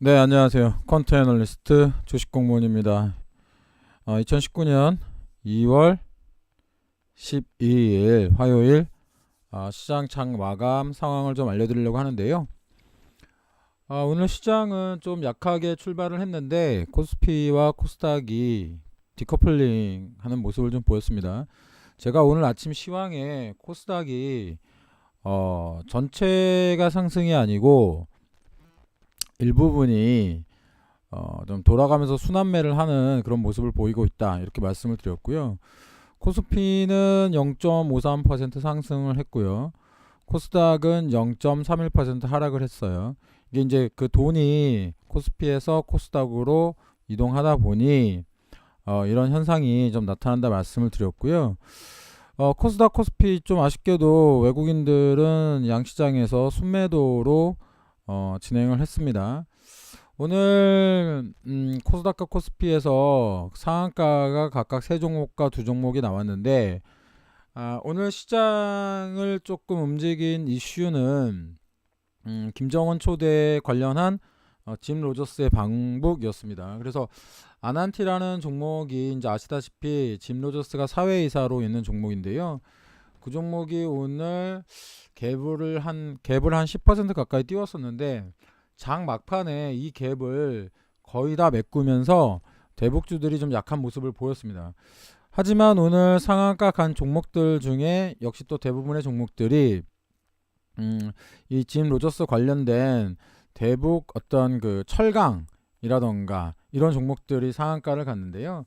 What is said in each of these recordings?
네, 안녕하세요. 퀀트 애널리스트 주식 공무원입니다. 어, 2019년 2월 12일 화요일 어, 시장 장 마감 상황을 좀 알려드리려고 하는데요. 어, 오늘 시장은 좀 약하게 출발을 했는데 코스피와 코스닥이 디커플링 하는 모습을 좀 보였습니다. 제가 오늘 아침 시황에 코스닥이 어, 전체가 상승이 아니고 일부분이 어, 좀 돌아가면서 순환매를 하는 그런 모습을 보이고 있다 이렇게 말씀을 드렸고요. 코스피는 0.53% 상승을 했고요. 코스닥은 0.31% 하락을 했어요. 이게 이제 그 돈이 코스피에서 코스닥으로 이동하다 보니 어, 이런 현상이 좀 나타난다 말씀을 드렸고요. 어, 코스닥 코스피 좀 아쉽게도 외국인들은 양시장에서 순매도로 어, 진행을 했습니다. 오늘 음, 코스닥과 코스피에서 상한가가 각각 세 종목과 두 종목이 나왔는데 아, 오늘 시장을 조금 움직인 이슈는 음, 김정은 초대 관련한 어, 짐 로저스의 방북이었습니다. 그래서 아난티라는 종목이 이제 아시다시피 짐 로저스가 사회이사로 있는 종목인데요. 그 종목이 오늘 갭을 한 갭을 한 10% 가까이 띄웠었는데 장 막판에 이 갭을 거의 다 메꾸면서 대북주들이 좀 약한 모습을 보였습니다. 하지만 오늘 상한가 간 종목들 중에 역시 또 대부분의 종목들이 음, 이짐 로저스 관련된 대북 어떤 그 철강이라던가 이런 종목들이 상한가를 갔는데요.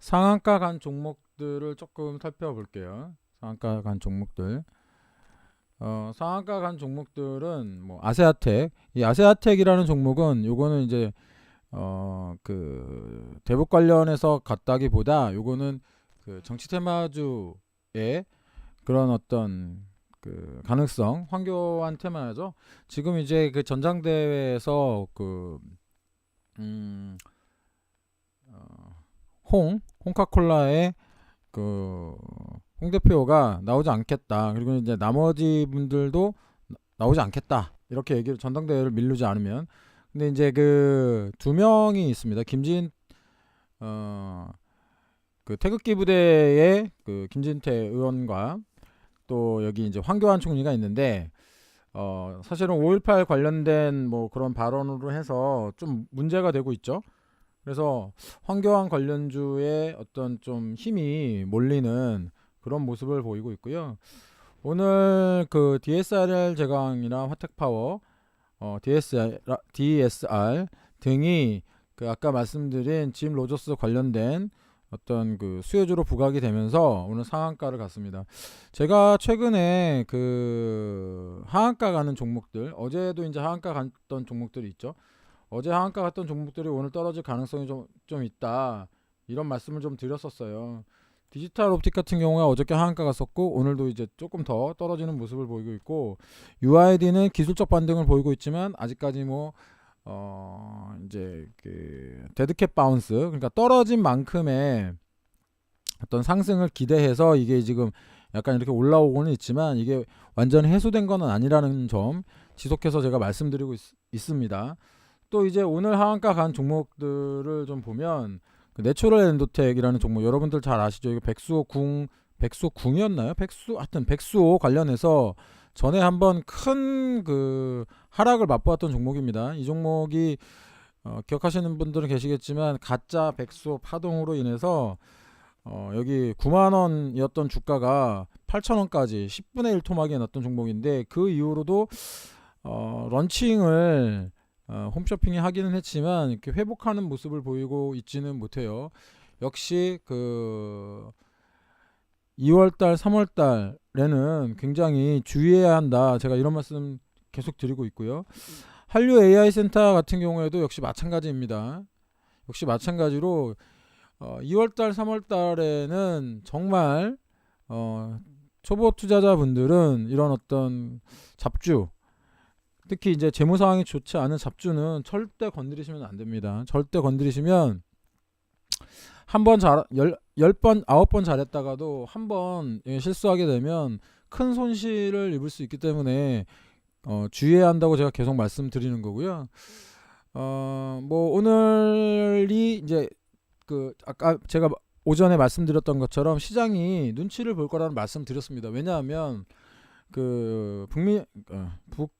상한가 간 종목들을 조금 살펴볼게요. 상한가 간 종목들. 어, 상한가 간 종목들은 뭐 아세아텍, 이 아세아텍이라는 종목은 요거는 이제 어, 그 대북 관련해서 갔다기보다 요거는 그 정치 테마주의 그런 어떤 그 가능성 황교안 테마죠. 지금 이제 그 전당대회에서 그 음, 어, 홍 홍카콜라의 그 홍 대표가 나오지 않겠다. 그리고 이제 나머지 분들도 나- 나오지 않겠다. 이렇게 얘기를 전당대회를 밀르지 않으면. 근데 이제 그 두 명이 있습니다. 김진 어그 태극기 부대의 그 김진태 의원과 또 여기 이제 황교안 총리가 있는데 어 사실은 5.18 관련된 뭐 그런 발언으로 해서 좀 문제가 되고 있죠. 그래서 황교안 관련주의 어떤 좀 힘이 몰리는 그런 모습을 보이고 있고요. 오늘 그 DSR 제강이나 화택파워, 어, DSR, DSR 등이 그 아까 말씀드린 짐 로저스 관련된 어떤 그 수혜주로 부각이 되면서 오늘 상한가를 갔습니다. 제가 최근에 그 하한가 가는 종목들, 어제도 이제 하한가 갔던 종목들이 있죠. 어제 하한가 갔던 종목들이 오늘 떨어질 가능성이 좀, 좀 있다. 이런 말씀을 좀 드렸었어요. 디지털 옵틱 같은 경우에 어저께 하한가 갔었고 오늘도 이제 조금 더 떨어지는 모습을 보이고 있고 UID는 기술적 반등을 보이고 있지만 아직까지 뭐 어, 이제 그 데드캣 바운스 그러니까 떨어진 만큼의 어떤 상승을 기대해서 이게 지금 약간 이렇게 올라오고는 있지만 이게 완전히 해소된 건 아니라는 점 지속해서 제가 말씀드리고 있, 습니다 또 이제 오늘 하한가 간 종목들을 좀 보면 그 내추럴 엔도텍이라는 종목 여러분들 잘 아시죠? 이거 백수호 궁 백수호 궁이었나요? 백수 하여튼 백수호 관련해서 전에 한번 큰 그 하락을 맛보았던 종목입니다. 이 종목이 어, 기억하시는 분들은 계시겠지만 가짜 백수호 파동으로 인해서 어, 여기 9만 원이었던 주가가 8천 원까지 10분의 1 토막이 났던 종목인데 그 이후로도 어, 런칭을 어, 홈쇼핑이 하기는 했지만 이렇게 회복하는 모습을 보이고 있지는 못해요. 역시 그 2월달, 3월달에는 굉장히 주의해야 한다. 제가 이런 말씀 계속 드리고 있고요. 한류 AI 센터 같은 경우에도 역시 마찬가지입니다. 역시 마찬가지로 어, 2월달, 3월달에는 정말 어, 초보 투자자분들은 이런 어떤 잡주 특히 이제 재무 상황이 좋지 않은 잡주는 절대 건드리시면 안 됩니다. 절대 건드리시면 한 번 잘, 열, 열 번, 아홉 번 잘했다가도 한 번 실수하게 되면 큰 손실을 입을 수 있기 때문에 어, 주의해야 한다고 제가 계속 말씀드리는 거고요. 어, 뭐 오늘이 이제 그 아까 제가 오전에 말씀드렸던 것처럼 시장이 눈치를 볼 거라는 말씀드렸습니다. 왜냐하면 그 북미 어, 북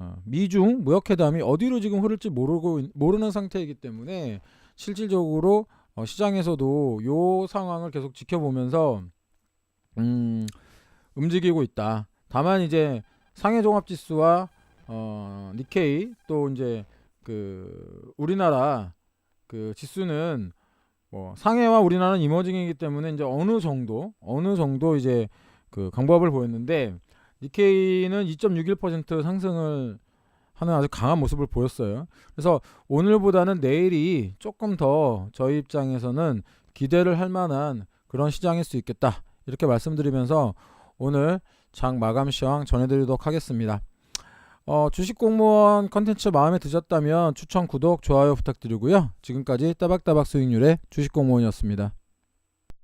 어, 미중 무역회담이 어디로 지금 흐를지 모르고 있- 모르는 상태이기 때문에 실질적으로 어, 시장에서도 요 상황을 계속 지켜보면서 음, 움직이고 있다. 다만 이제 상해 종합 지수와 어, 니케이 또 이제 그 우리나라 그 지수는 뭐 상해와 우리나라는 이머징이기 때문에 이제 어느 정도 어느 정도 이제 그 강보합을 보였는데 니케이는 2.61% 상승을 하는 아주 강한 모습을 보였어요. 그래서 오늘보다는 내일이 조금 더 저희 입장에서는 기대를 할 만한 그런 시장일 수 있겠다. 이렇게 말씀드리면서 오늘 장 마감 시황 전해드리도록 하겠습니다. 어, 주식 공무원 컨텐츠 마음에 드셨다면 추천, 구독, 좋아요 부탁드리고요. 지금까지 따박따박 수익률의 주식 공무원이었습니다.